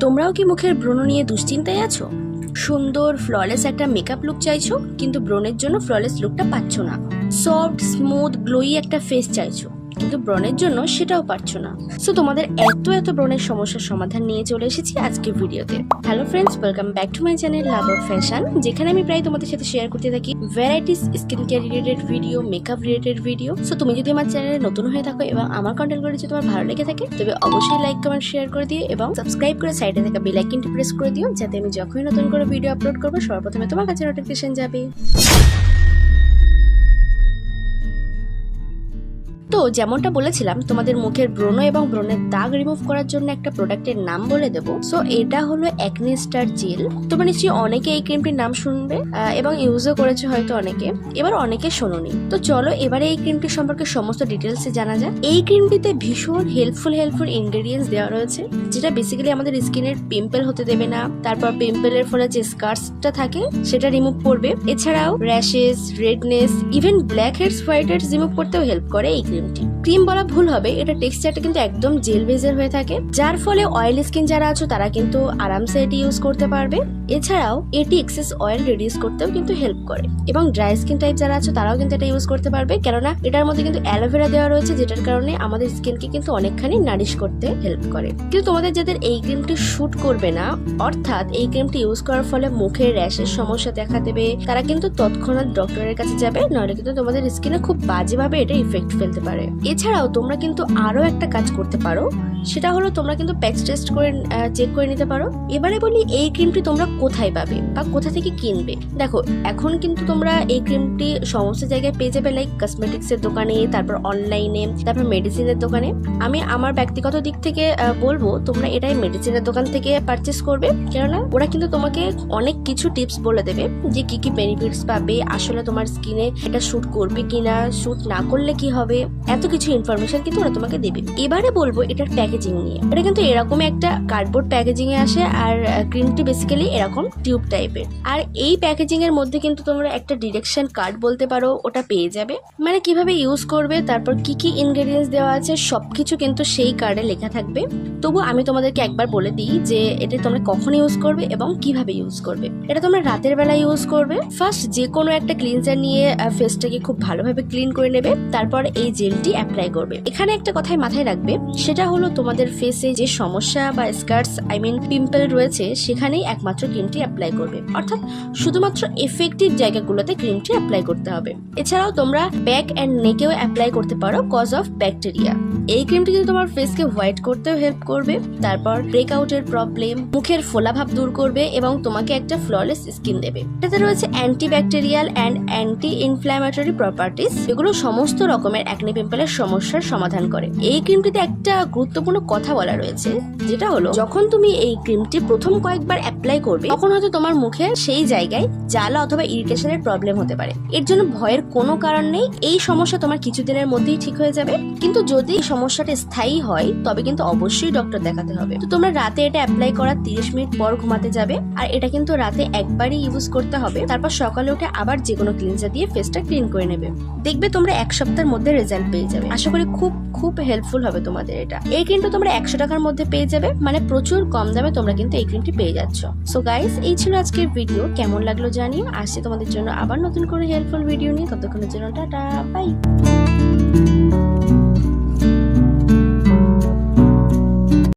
তোমরাও কি মুখের ব্রণ নিয়ে দুশ্চিন্তায় আছো? সুন্দর ফ্ললেস একটা মেকআপ লুক চাইছো, কিন্তু ব্রণের জন্য ফ্ললেস লুকটা পাচ্ছ না। সফট স্মুথ গ্লোই একটা ফেস চাইছো। কিন্তু ব্রণের জন্য সেটাও পারছ না। সো তোমাদের এত এত ব্রণের সমস্যার সমাধান নিয়ে চলে এসেছি আজকে ভিডিওতে। Hello friends welcome back to my channel love of fashion যেখানে আমি প্রায় তোমাদের সাথে শেয়ার করতে থাকি varieties skin care related video makeup related video so তুমি যদি আমার চ্যানেলে নতুন হয়ে থাকো এবং আমার কন্টেন্টগুলো যদি তোমার ভালো লেগে থাকে, তবে অবশ্যই লাইক কমেন্ট শেয়ার করে দিও এবং সাবস্ক্রাইব করে সাইডে থাকা বেল আইকনটি প্রেস করে দিও, যাতে আমি যখনই নতুন করে ভিডিও আপলোড করব, সর্বপ্রথমে তোমার কাছে নোটিফিকেশন যাবে। তো যেমনটা বলেছিলাম, তোমাদের মুখের ব্রণ এবং ব্রণের দাগ রিমুভ করার জন্য একটা প্রোডাক্টের নাম বলে দেবো। সো এটা হলো অ্যাকনি স্টার জেল তোমরা নিশ্চয়ই অনেকে এই ক্রিমটির নাম শুনবে এবং ইউজও করেছে হয়তো অনেকে। এবার অনেকে শোনোনি। তো চলো, এবারে এই ক্রিমটি সম্পর্কে সমস্ত ডিটেলসে জানা যাক। এই ক্রিমটিতে ভীষণ হেল্পফুল হেল্পফুল ইনগ্রেডিয়েন্টস দেওয়া রয়েছে, যেটা বেসিক্যালি আমাদের স্কিনের পিম্পল হতে দেবে না। তারপর পিম্পলের ফলে যে স্কার্সটা থাকে, সেটা রিমুভ করবে। এছাড়াও rashes redness even blackheads whiteheads remove করতেও হেল্প করে এই ক্রিমটি ক্রিম বলা ভুল হবে, এটা টেক্সচারটা কিন্তু একদম জেল বেজের হয়ে থাকে। যার ফলে অয়েল স্কিন যারা আছো, তারা কিন্তু আরামসে এটি ইউজ করতে পারবে। এছাড়াও, এটি এক্সেস অয়েল রিডিউস করতেও কিন্তু হেল্প করে। এবং ড্রাই স্কিন টাইপ যারা আছো, তারাও কিন্তু এটা ইউজ করতে পারবে। কেননা, এটার মধ্যে কিন্তু অ্যালোভেরা দেওয়া রয়েছে, যেটার কারণে আমাদের স্কিনকে কিন্তু অনেকখানি নারিশ করতে হেল্প করে। কিন্তু তোমাদের যাদের এই ক্রিমটি শুট করবে না, অর্থাৎ এই ক্রিমটি ইউজ করার ফলে মুখের র্যাশের সমস্যা দেখা দেবে তারা কিন্তু তৎক্ষণাৎ ডক্টরের কাছে যাবে, নইলে কিন্তু তোমাদের স্কিনে খুব বাজেভাবে এটা ইফেক্ট ফেলতে পারে। এছাড়াও তোমরা কিন্তু আরও একটা কাজ করতে পারো। সেটা হলো তোমরা কিন্তু প্যাচ টেস্ট করে চেক করে নিতে পারো। এবারে বলি, এই ক্রিমটি তোমরা কোথায় পাবে বা কোথা থেকে কিনবে? দেখো, এখন কিন্তু তোমরা এই ক্রিমটি সমস্ত জায়গায় পেয়ে যাবে লাইক কসমেটিক্স এর দোকানে, তারপর অনলাইনে তারপর মেডিসিনের দোকানে। আমি আমার ব্যক্তিগত দিক থেকে বলব, তোমরা এটাই মেডিসিনের দোকান থেকে পারচেস করবে। কেননা, ওরা কিন্তু তোমাকে অনেক কিছু টিপস বলে দেবে যে কি কি বেনিফিটস পাবে, আসলে তোমার স্কিনে এটা শ্যুট করবে কিনা শ্যুট না করলে কি হবে, এত কিছু ইনফরমেশন কিন্তু ওরা তোমাকে দেবে। এবারে বলব এটার প্যাকেজিং নিয়ে। এটা কিন্তু এরকম একটা কার্ডবোর্ড প্যাকেজিং এ আসে আর ক্রিমটি বেসিক্যালি এরকম টিউব টাইপের আর এই প্যাকেজিং এর মধ্যে কিন্তু তোমরা একটা ডিরেকশন কার্ড বলতে পারো, ওটা পেয়ে যাবে। মানে কীভাবে ইউজ করবে, তারপর কি কি ইনগ্রেডিয়েন্টস দেওয়া আছে, সবকিছু কিন্তু সেই কার্ডে লেখা থাকবে। তবু আমি তোমাদেরকে একবার বলে দিই যে এটা তোমরা কখন ইউজ করবে এবং কীভাবে ইউজ করবে। এটা তোমরা রাতের বেলা ইউজ করবে। ফার্স্ট যে কোনো একটা ক্লিনজার নিয়ে ফেসটাকে খুব ভালোভাবে ক্লিন করে নেবে। তারপর এই জেলটি করবে। এখানে একটা কথাই মাথায় রাখবে, সেটা হলো তোমাদের ফেসে যে সমস্যা বা স্কার্স আই মিন পিম্পল রয়েছে, সেখানেই একমাত্র ক্রিমটি অ্যাপ্লাই করবে। অর্থাৎ শুধুমাত্র এফেক্টিভ জায়গাগুলোতে ক্রিমটি অ্যাপ্লাই করতে হবে। এছাড়াও তোমরা ব্যাক অ্যান্ড নেকেও অ্যাপ্লাই করতে পারো কজ অফ ব্যাকটেরিয়া এই ক্রিমটি কিন্তু তোমার ফেসকে হোয়াইট করতেও হেল্প করবে, তারপর ব্রেকআউটের প্রবলেম মুখের ফোলাভাব দূর করবে এবং তোমাকে একটা ফ্ললেস স্কিন দেবে। এটাতে রয়েছে antibacterial and anti inflammatory properties এগুলো সমস্ত রকমের অ্যাকনি পিম্পলের সমস্যার সমাধান করে। এই ক্রিমটিতে একটা গুরুত্বপূর্ণ কথা বলা রয়েছে, যেটা হলো, যখন তুমি এই ক্রিমটি প্রথম কয়েকবার অ্যাপ্লাই করবে, তখন হয়তো তোমার মুখে সেই জায়গায় জ্বালা অথবা ইরিটেশনের প্রবলেম হতে পারে। এর জন্য ভয়ের কোনো কারণ নেই, এই সমস্যা তোমার কিছুদিনের মধ্যেই ঠিক হয়ে যাবে। কিন্তু যদি এই সমস্যাটা স্থায়ী হয়, তবে কিন্তু অবশ্যই ডক্টর দেখাতে হবে। তো তোমরা রাতে এটা অ্যাপ্লাই করার তিরিশ মিনিট পর ঘুমাতে যাবে, আর এটা কিন্তু রাতে একবারই ইউজ করতে হবে। তারপর সকালে উঠে আবার যে কোনো ক্লিনজার দিয়ে ফেসটা ক্লিন করে নেবে। দেখবে তোমরা এক সপ্তাহের মধ্যে রেজাল্ট পেয়ে আশা করি খুব খুব হেল্পফুল হবে তোমাদের এটা। এই ক্রিমটা তোমরা একশো টাকার মধ্যে পেয়ে যাবে মানে প্রচুর কম দামে তোমরা কিন্তু এই ক্রিমটি পেয়ে যাচ্ছ। সো গাইস এই ছিল আজকের ভিডিও কেমন লাগল জানিও। আসছে তোমাদের জন্য আবার নতুন করে হেল্পফুল ভিডিও নিয়ে, ততক্ষণের জন্য টাটা বাই